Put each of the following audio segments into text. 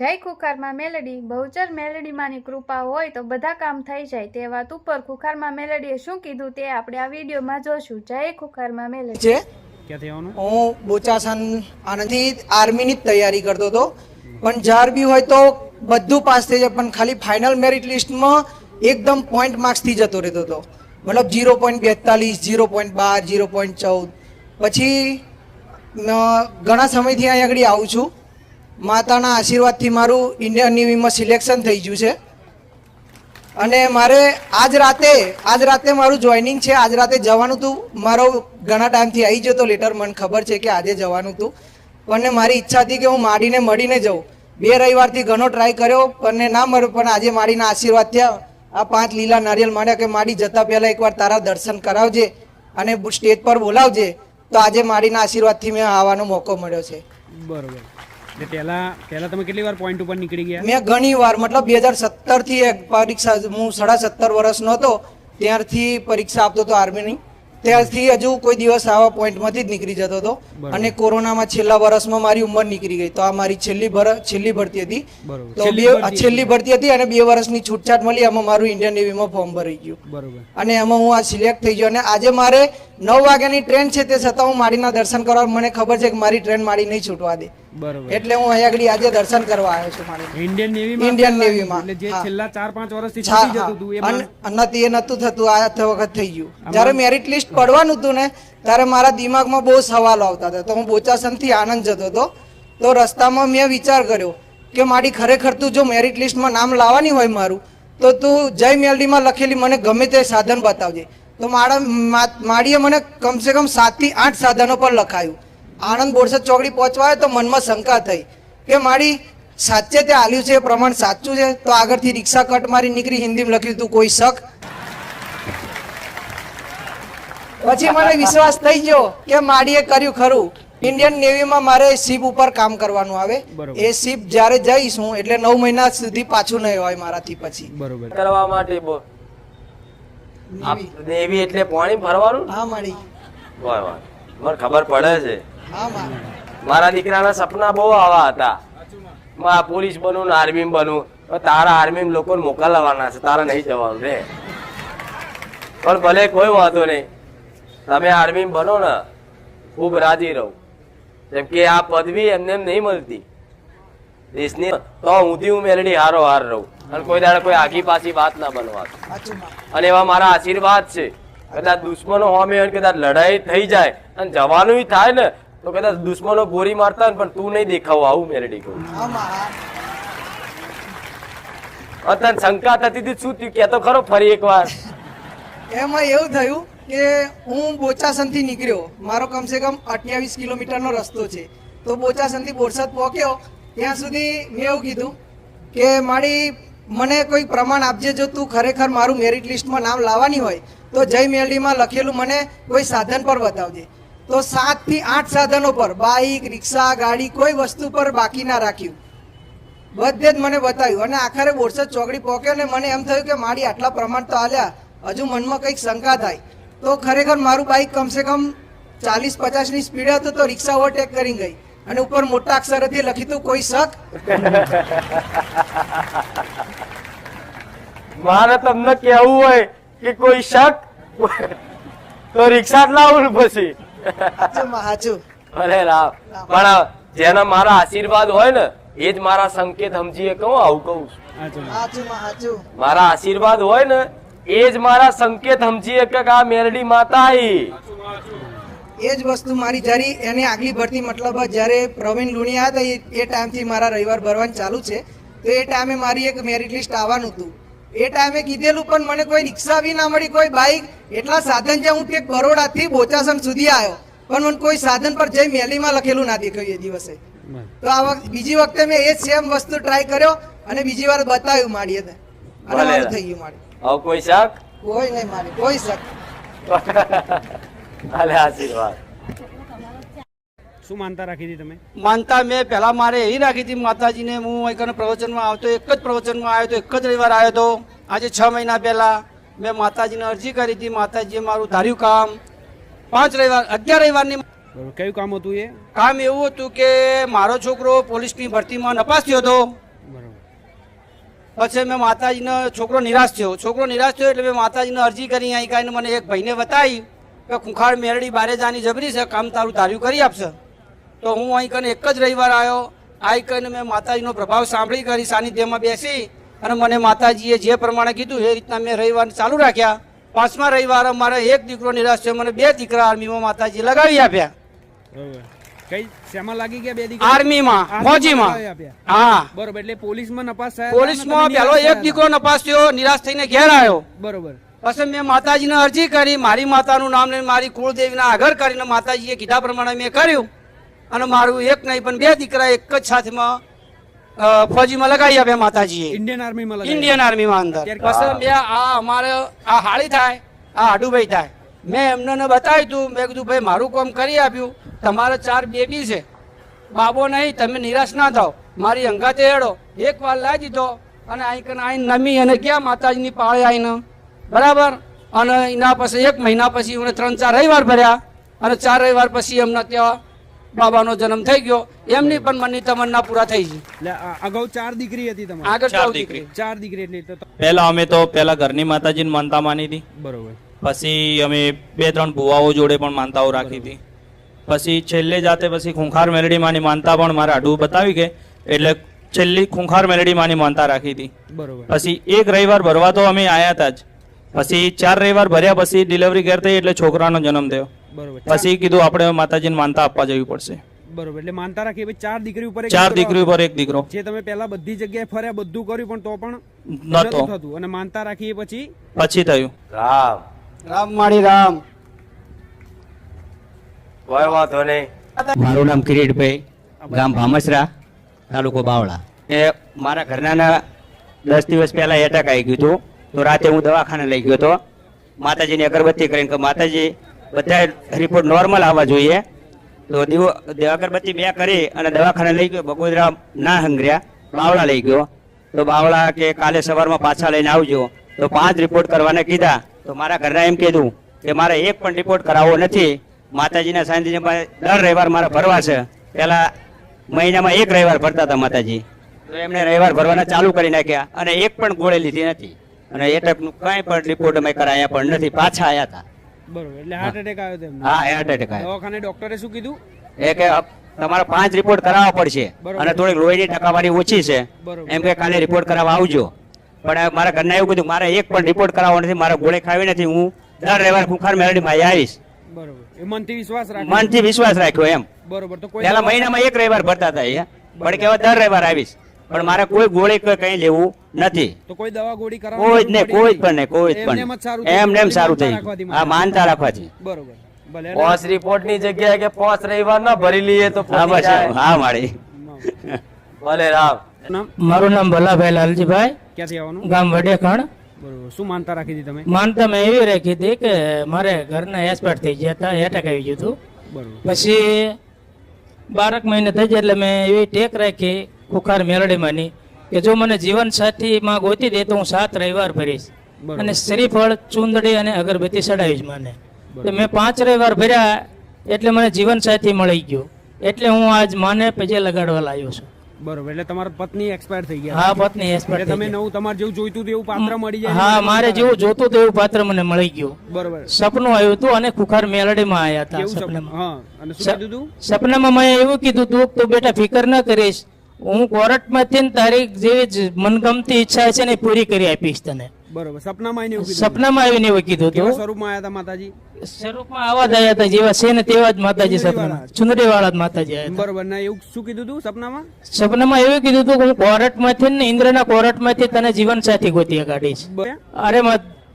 જય ખુખારમાં મેલડી. બહુચર મેલડીમાંની કૃપા હોય તો બધા કામ થઈ જાય તે વાત ઉપર ખુખારમાં મેલડીએ શું કીધું તે આપણે આ વિડીયોમાં જોશું. જય ખુખારમાં મેલડી. છે હું બોચાસન આનંદથી આર્મીની જ તૈયારી કરતો હતો. પણ જ્યાર બી હોય તો બધું પાસ થઈ જાય પણ ખાલી ફાઇનલ મેરિટ લિસ્ટમાં એકદમ પોઈન્ટ માર્ક્સથી જતો રહેતો હતો. મતલબ જીરો પોઈન્ટ બેતાલીસ જીરો પોઈન્ટ બાર જીરો પોઈન્ટ ચૌદ. પછી ઘણા સમયથી અહીંયા આગળ આવું છું. માતાના આશીર્વાદથી મારું ઇન્ડિયન નેવીમાં સિલેક્શન થઈ ગયું છે. અને મારે આજ રાતે આજ રાતે મારું જોઈનિંગ છે. આજ રાતે જવાનું હતું મારો ઘણા ટાઈમથી આવી જતો લેટર મને ખબર છે કે આજે જવાનું હતું પણ મારી ઈચ્છા હતી કે હું માડીને મળીને જાઉં. બે રવિવારથી ઘણો ટ્રાય કર્યો, પણ ના મળ્યો. પણ આજે માડીના આશીર્વાદ થયા. આ પાંચ લીલા નારિયેલ માંડ્યા કે માડી જતા પહેલા એકવાર તારા દર્શન કરાવજે અને સ્ટેજ પર બોલાવજે. તો આજે માડીના આશીર્વાદથી મેં આવવાનો મોકો મળ્યો છે. બરોબર. એટલે પહેલા પહેલા તમે કેટલી વાર પોઈન્ટ ઉપર નીકળી ગયા? મેં ઘણી વાર મતલબ બે હજાર સત્તરથી એક પરીક્ષા હું સાડા સત્તર વર્ષનો હતો ત્યારથી પરીક્ષા આપતો હતો આર્મીની. ત્યારથી હજુ કોઈ દિવસ આવા પોઈન્ટમાંથી જ નીકળી જતો હતો. અને કોરોનામાં છેલ્લા વર્ષમાં મારી ઉંમર નીકળી ગઈ. તો આ મારી છેલ્લી ભર છેલ્લી ભરતી હતી. તો બે છેલ્લી ભરતી હતી અને બે વર્ષની છૂટછાટ મળી. એમાં મારું ઇન્ડિયન નેવીમાં ફોર્મ ભરાઈ ગયું. બરોબર. અને એમાં હું આ સિલેક્ટ થઈ ગયો. અને આજે મારે નવ વાગ્યાની ટ્રેન છે તે છતાં હું માડીના દર્શન કરવા મને ખબર છે કે મારી ટ્રેન માડી નહીં છૂટવા દે. બરોબર. એટલે હું અહીંયા આગળ આજે દર્શન કરવા આવ્યો છું માડી ઇન્ડિયન નેવીમાં ઇન્ડિયન નેવીમાં, એટલે જે છેલ્લા ચાર પાંચ વર્ષથી હા, છૂટી જતું હતું અન- નથી એ નતું થતું આ તે વખત થઈ ગયું. જ્યારે મેરિટ લિસ્ટ પડવાનું હતું ને ત્યારે મારા દિમાગમાં બહુ સવાલો આવતા હતા. તો હું બોચાસનથી આનંદ જતો હતો. તો રસ્તામાં મેં વિચાર કર્યો કે મારી ખરેખર તું જો મેરિટ લિસ્ટમાં નામ લાવવાની હોય મારું તો તું જય મેલડીમાં લખેલી મને ગમે તે સાધન બતાવજે. તો મારા માડીએ મને કમસે કમ સાતથી આઠ સાધનો પર લખાયું. આણંદ બોરસદ ચોકડી પહોંચવા આવ્યો તો મનમાં શંકા થઈ કે મારી સાચે તે આલ્યું છે એ પ્રમાણ સાચું છે? તો આગળથી રિક્ષા કટ મારી નીકળી હિન્દીમાં લખ્યું તું કોઈ શક. પછી મને વિશ્વાસ થઈ ગયો કે માડીએ કર્યું ખરું. ઇન્ડિયન નેવીમાં મારે શિપ ઉપર કામ કરવાનું આવે. એ શિપ જ્યારે જઈશ હું એટલે નવ મહિના સુધી પાછું નહીં હોય મારાથી પછી. બરોબર. કરવા માટે નેવી. એટલે પાણી ભરવાનું? હા માડી. વાહ વાહ. મને ખબર પડે છે. મારા દીકરાના સપના બહુ આવા હતા. પોલીસ બનું ને આર્મી બનું. તારા આર્મી લોકો મોકલવાના છે, તારા નહીં જવાનું રે. પણ ભલે કોઈ વાંધો નહીં. તમે આર્મી બનો ને, ખૂબ રાજી રહો. જેમ કે આ પદવી એમને એમ નહીં મળતી. દેશની તો ઊંધી હું મેલડી હારો હાર રહું. અને કોઈ દાડે કોઈ આગી પાછી વાત ના બનવા. અને એવા મારા આશીર્વાદ છે. કદાચ દુશ્મનો હોમે કદાચ લડાઈ થઈ જાય અને જવાનું થાય ને તો કદાચ દુશ્મનો ગોરી મારતા ને પણ તું નહીં દેખાવ આવું મેલડી કહું. અત્યારે શંકા થતી હતી શું થયું? કહેતો ખરો ફરી એકવાર. એમાં એવું થયું કે હું બોચાસનથી નીકળ્યો. મારો કમસે કમ અઠ્યાવીસ કિલોમીટરનો રસ્તો છે. તો બોચાસનથી બોરસદ પહોંચ્યો. ત્યાં સુધી મેં એવું કીધું કે મારી મને કોઈ પ્રમાણ આપજે જો તું ખરેખર મારું મેરિટ લિસ્ટમાં નામ લાવવાની હોય તો જય મેલડીમાં લખેલું મને કોઈ સાધન પર બતાવજે. તો સાતથી આઠ સાધનો પર, બાઇક, રિક્ષા, ગાડી, કોઈ વસ્તુ પર બાકી ના રાખ્યું. બધે જ મને બતાવ્યું. અને આખરે બોરસદ ચોકડી પહોંચ્યો ને મને એમ થયું કે મારી આટલા પ્રમાણ તો આલ્યા. હજુ મનમાં કંઈક શંકા થાય. તો ખરેખર મારું બાઇક કમસે કમ ચાલીસ, પચાસની સ્પીડ હતું તો રિક્ષા ઓવરટેક કરી ગઈ. અને ઉપર મોટા અક્ષરથી લખ્યું હતું કોઈ શક? મારે તમને કેવું હોય કે કોઈ શક? તો રિક્ષા જ લાવું પછી. સાચું અરે રામ. પણ જેના મારા આશીર્વાદ હોય ને એ જ મારા સંકેત સમજીએ કહું આવું કહું છું. મારા આશીર્વાદ હોય ને એ જ મારા સંકેત સમજીએ કે આ મેરડી માતા આવી એ જ વસ્તુ મારી જરી એની આગલી ભરતી મતલબ જ્યારે પ્રવીણ લુણિયા હતા એ એ ટાઈમથી મારા રવિવાર ભરવાનું ચાલુ છે તો એ ટાઈમે મારી એક મેરિટ લિસ્ટ આવવાનું હતું. એ ટાઈમે કીધેલું પણ મને કોઈ રિક્ષા બી ના મળી કોઈ બાઇક એટલા સાધન છે હું ઠેક બરોડાથી બોચાસણ સુધી આવ્યો. પણ મને કોઈ સાધન પર જઈ મેલીમાં લખેલું ના દેખાયું એ દિવસે. તો આ વખત બીજી વખતે મેં એ સેમ વસ્તુ ટ્રાય કર્યો અને બીજી વાર બતાવ્યું માડી અને મારું થઈ ગયું માડી હવે કોઈ શક? કોઈ નહીં મારી કોઈ શક. અલે આશીર્વાદ શું માનતા રાખી હતી તમે? માનતા મેં પહેલા મારે એવી રાખી હતી માતાજીને હું અહીં પ્રવચનમાં આવતો એક જ પ્રવચનમાં આવ્યો તો એક જ રવિવાર આવ્યો હતો. આજે છ મહિના પહેલા મેં માતાજીને અરજી કરી હતી. માતાજીએ મારું ધાર્યું કામ પાંચ રવિવાર અગિયાર રવિવારની કયું કામ હતું એ? કામ એવું હતું કે મારો છોકરો પોલીસની ભરતીમાં નપાસ થયો હતો. પછી મેં માતાજીનો છોકરો નિરાશ થયો. છોકરો નિરાશ થયો એટલે મેં માતાજીને અરજી કરી. અહીં કાંઈ મને એક ભાઈને બતાવી કે ખુંખાર મેરડી બારે જાની જબરી છે. કામ તારું તાર્યું કરી આપશે. તો હું અહીં કને એક જ રવિવાર આવ્યો. આવી કહીને મેં માતાજીનો પ્રભાવ સાંભળી કરી સાનિધ્યમાં બેસી અને મને માતાજીએ જે પ્રમાણે કીધું એ રીતના મેં રવિવાર ચાલુ રાખ્યા. પાંચમા રવિવારે મારે એક દીકરો નિરાશ થયો મને બે દીકરા આર્મીમાં માતાજી લગાવી આપ્યા. કઈ શેમાં લાગી ગયા બે દીકરા આર્મીમાં આર્મીમાં ફોજીમાં. હા. બરોબર એટલે પોલીસમાં નપાસ થયા? પોલીસમાં પેલો એક દીકરો નપાસ થયો નિરાશ થઈને ઘેર આવ્યો. બરોબર. પછી મેં માતાજીને અરજી કરી મારી માતાનું નામ લઈને મારી કુળદેવીના આગળ કરીને માતાજીએ કીધા પ્રમાણે મેં કર્યું. અને મારું એક નહીં પણ બે દીકરા એક જ સાથમાં ફોજીમાં લગાવી આપ્યા માતાજીએ. ઇન્ડિયન આર્મીમાં ઇન્ડિયન આર્મીમાં અંદર. પછી બે આ અમારે આ હાળી થાય આ હાડુભાઈ થાય. મેં એમને બતાવ્યું તું મેં કીધું ભાઈ મારું કામ કરી આપ્યું. તમારે ચાર બેબી છે. બાબો નહીં તમે નિરાશ ના થાવ. મારી અંગાતે હેડો એક વાર લાવી દીધો અને અહીં કને આઈને નમી અને ગયા માતાજીની પાળે આવીને બરાબર? અને એના પછી એક મહિના પછી એમને ત્રણ ચાર રવિવાર ભર્યા. અને ચાર રવિવાર પછી એમના ત્યાં બાબાનો જન્મ થઈ ગયો. એમની પણ મનની તમન્ના પૂરા થઈ ગઈ એટલે અગાઉ ચાર દીકરી હતી તમારી? આગળ ચાર દીકરી. દીકરી. ચાર દીકરી એટલે પહેલા અમે તો પહેલા ઘરની માતાજીને માનતા માની હતી બરોબર. પછી અમે બે ત્રણ ભુવાઓ જોડે પણ માનતાઓ રાખી હતી પછી છેલ્લે જાતે પછી ખૂંખાર મેલડી માની માનતા પણ મારે આડું બતાવી કે એટલે છેલ્લી ખૂંખાર મેલડી માની માનતા રાખી હતી બરોબર. પછી એક રવિવાર ભરવા તો અમે આયા હતા જ. પછી ચાર રવિવાર ભર્યા પછી ડિલિવરી ઘેર થઈ એટલે છોકરાનો જન્મ થયો. બરોબર. પછી કીધું આપણે માતાજીને માનતા આપવા જવી પડશે. બરોબર એટલે માનતા રાખી ભાઈ ચાર દીકરી ઉપર ચાર દીકરી ઉપર એક દીકરો. જે તમે પહેલા બધી જગ્યાએ ફર્યા બધું કર્યું પણ તો પણ નતો. થતું. અને માનતા રાખી પછી? પછી થયું. રામ. રામ માળી રામ. કોઈ વાંધો નહીં. મારું નામ કિરીટભાઈ ગામ ભામસરા તાલુકો બાવળા. એ મારા ઘરનાના દસ દિવસ પહેલા એટેક આવી ગયું હતું. તો રાતે હું દવાખાને લઈ ગયો હતો. માતાજીની અગરબત્તી કરીને કે માતાજી બધા રિપોર્ટ નોર્મલ આવવા જોઈએ. તો દીવો દેવાગરબત્તી બે કરી અને દવાખાને લઈ ગયો. બગોદરા ના હંગર્યા. બાવળા લઈ ગયો. તો બાવળા કે કાલે સવારમાં પાછા લઈને આવજો. તો પાંચ રિપોર્ટ કરવાને કીધા. તો મારા ઘરના એમ કીધું કે મારે એક પણ રિપોર્ટ કરાવવો નથી. માતાજીના સાનિધ્યમાં દર રવિવાર મારે ભરવા છે. પહેલા મહિનામાં એક રવિવાર ભરતા હતા માતાજી. તો એમને રવિવાર ભરવાના ચાલુ કરી નાખ્યા અને એક પણ ગોળે લીધી નથી. અને એ ટાઈપનું કાંઈ પણ રિપોર્ટ અમે કરાયા પણ નથી. પાછા આવ્યા હતા. બરોબર એટલે હાર્ટ એટેક આવ્યો તેમને હા હાર્ટ એટેક આવ્યો. દવાખાને ડોક્ટરે શું કીધું? એ કે અપ- તમારે પાંચ રિપોર્ટ કરાવવા પડશે. અને થોડીક લોહીની ટકાવારી ઓછી છે. એમ કે કાલે રિપોર્ટ કરાવવા આવજો. પણ મારા ઘરના એવું કીધું મારે એક પણ રિપોર્ટ કરાવવો નથી મારે ગોળે ખાવી નથી હું દર રવિવાર ખુખાર મેલડીમાં આવીશ. બરોબર. મનથી વિશ્વાસ રાખો. મનથી વિશ્વાસ રાખ્યો એમ. બરોબર તો મહિનામાં એક રવિવાર ભરતા હતા અહીંયા. પણ કેવા હવે દર રવિવાર આવીશ. પણ મારે કોઈ ગોળી કે કઈ લેવું નથી. તો કોઈ દવા ગોળી કરાવવાની કોઈ જ નહીં કોઈ જ પણ નહીં કોઈ જ પણ એમ નેમ સારું નહીં. એમ સારું થઈ હા માનતા રાખવાથી. બરોબર. પોસ રિપોર્ટની જગ્યાએ કે પોસ રવિવાર ના ભરી લઈએ તો હા બસ હા માળી ભલે રામ. મારું નામ ભલાભાઈ લાલજીભાઈ. ક્યાંથી આવવાનું? ગામ વડેખણ. શું માનતા રાખી હતી તમે? માનતા મેં એવી રાખી હતી કે મારે ઘરના એક્સપર્ટ થઈ ગયા હતા એટેક આવી ગયું હતું. પછી બારક મહિને થઈ જાય એટલે મેં એવી ટેક રાખી ખુખાર મેલડીમાંની કે જો મને જીવન સાથીમાં ગોતી દે તો હું સાત રવિવાર ભરીશ. અને શ્રીફળ ચુંદડી અને અગરબત્તી ચડાવીશ મને. તો મેં પાંચ રવિવાર ભર્યા એટલે મને જીવન સાથી મળી ગયો. એટલે હું આજ માને પજે લગાડવા લાવ્યો છું. બરોબર. એટલે તમારા પત્ની એક્સપાયર થઈ ગયા. હા પત્ની એક્સપાયર તમે નવું તમારે જેવું જોઈતું એવું પાત્ર મળી જાય હા મારે જેવું જોતું તેવું પાત્ર મને મળી ગયું. બરોબર. સપનું આવ્યું હતું અને ખુખાર મેલડીમાં આવ્યા હતા સપનામાં. હા અને શું કીધું સપનામાં મેં એવું કીધું તું તું બેટા ફિકર ન કરીશ હું કોર્ટમાંથી ને તારી જેવી મનગમતી ઈચ્છા છે ને પૂરી કરી આપીશ તને. બરોબર સપનામાં આવીને એવું સપનામાં આવીને એવું કીધું હતું. સ્વરૂપમાં આવ્યા હતા માતાજી? સ્વરૂપમાં આવા જ આવ્યા હતા જેવા છે ને તેવા જ માતાજી સપના ચુંદડી વાળા જ માતાજી આવ્યા બરોબર ના એવું શું કીધું હતું સપનામાં? સપનામાં એવું કીધું હતું કે હું કોર્ટમાંથી ને ઇન્દ્રના કોર્ટમાંથી તને જીવન સાથી ગોતી કાઢીશ અરે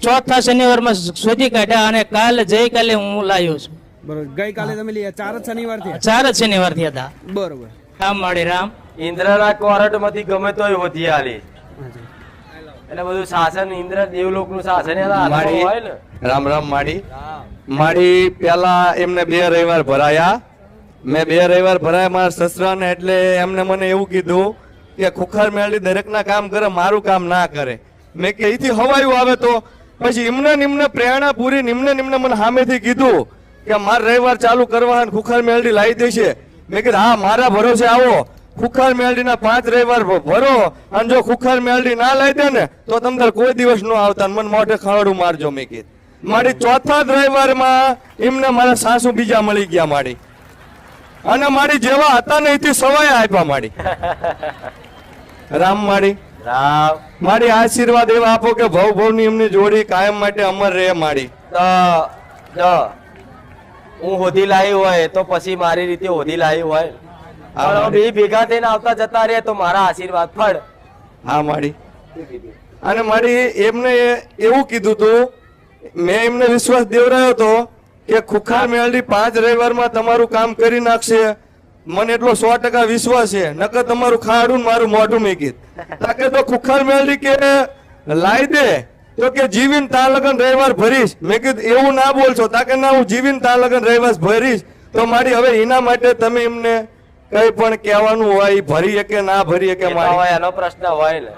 ચોથા શનિવારમાં શોધી કાઢ્યા અને કાલ જયકાલે હું લાવ્યો છું. બરોબર ગઈકાલે તમે ચાર જ શનિવાર ચાર જ શનિવાર થયા હતા બરોબર. રામ માળી રામ. ઇન્દ્રના કોરટમાંથી ગમે તોય વધી આલી એટલે બધું શાસન ઇન્દ્ર દેવલોકનું શાસન હોય ને. રામ રામ માડી. માડી પેલા એમને બે રવિવાર ભરાયા. મેં બે રવિવાર ભરાયા મારા સસરાને એટલે એમને મને એવું કીધું કે ખુખાર મેળવી દરેકના કામ કરે મારું કામ ના કરે. મેં કે અહીંથી હવાયું આવે તો? પછી એમને નિમને પ્રેરણા પૂરી નિમને નિમને મને સામેથી કીધું કે મારે રવિવાર ચાલુ કરવા ખુખાર મેળવી લાવી દેશે. મેં કીધું હા મારા ભરોસે આવો. ખુખાર મેલડીના પાંચ રવિવાર ભરો. અને જો ખુખાર મેલડી ના લઈ દે ને તો તમને કોઈ દિવસ ન આવતા. ને મને મોઢે ખાવડું મારજો મેં કીધું. મારી ચોથા જ રવિવારમાં એમને મારા સાસુ બીજા મળી ગયા મારી. અને મારી જેવા હતા ને એથી સવાય આપ્યા મારી. રામ મારી. રામ. મારી આશીર્વાદ એવા આપો કે ભવ ભવની એમની જોડી કાયમ માટે અમર રહે મારી. હું હોધી લાવી હોય તો પછી મારી રીતે હોધી લાવી હોય. બે ભેગા થઈને આવતા જતા રહે તો મારા આશીર્વાદ ફળ. હા મારી. અને મારી એમને એવું કીધું તું મેં એમને વિશ્વાસ દેવરાયો હતો કે ખુખાર મેળડી પાંચ રવિવારમાં તમારું કામ કરી નાખશે. મને એટલો સો ટકા વિશ્વાસ છે. નકર તમારું ખાડું મારું મોઢું મેં કીધું તાકે તો ખુખાર મેળડી કે લાવી દે. તો કે જીવીન તા લગન રવિવાર ભરીશ. મેં કીધું એવું ના બોલશો. તાકે ના હું જીવીન તા લગન રવિવાર ભરીશ. તો મારી હવે એના માટે તમે એમને કઈ પણ કહેવાનું હોય ભરી કે ના ભરી કે મારી. એનો પ્રશ્ન હોય.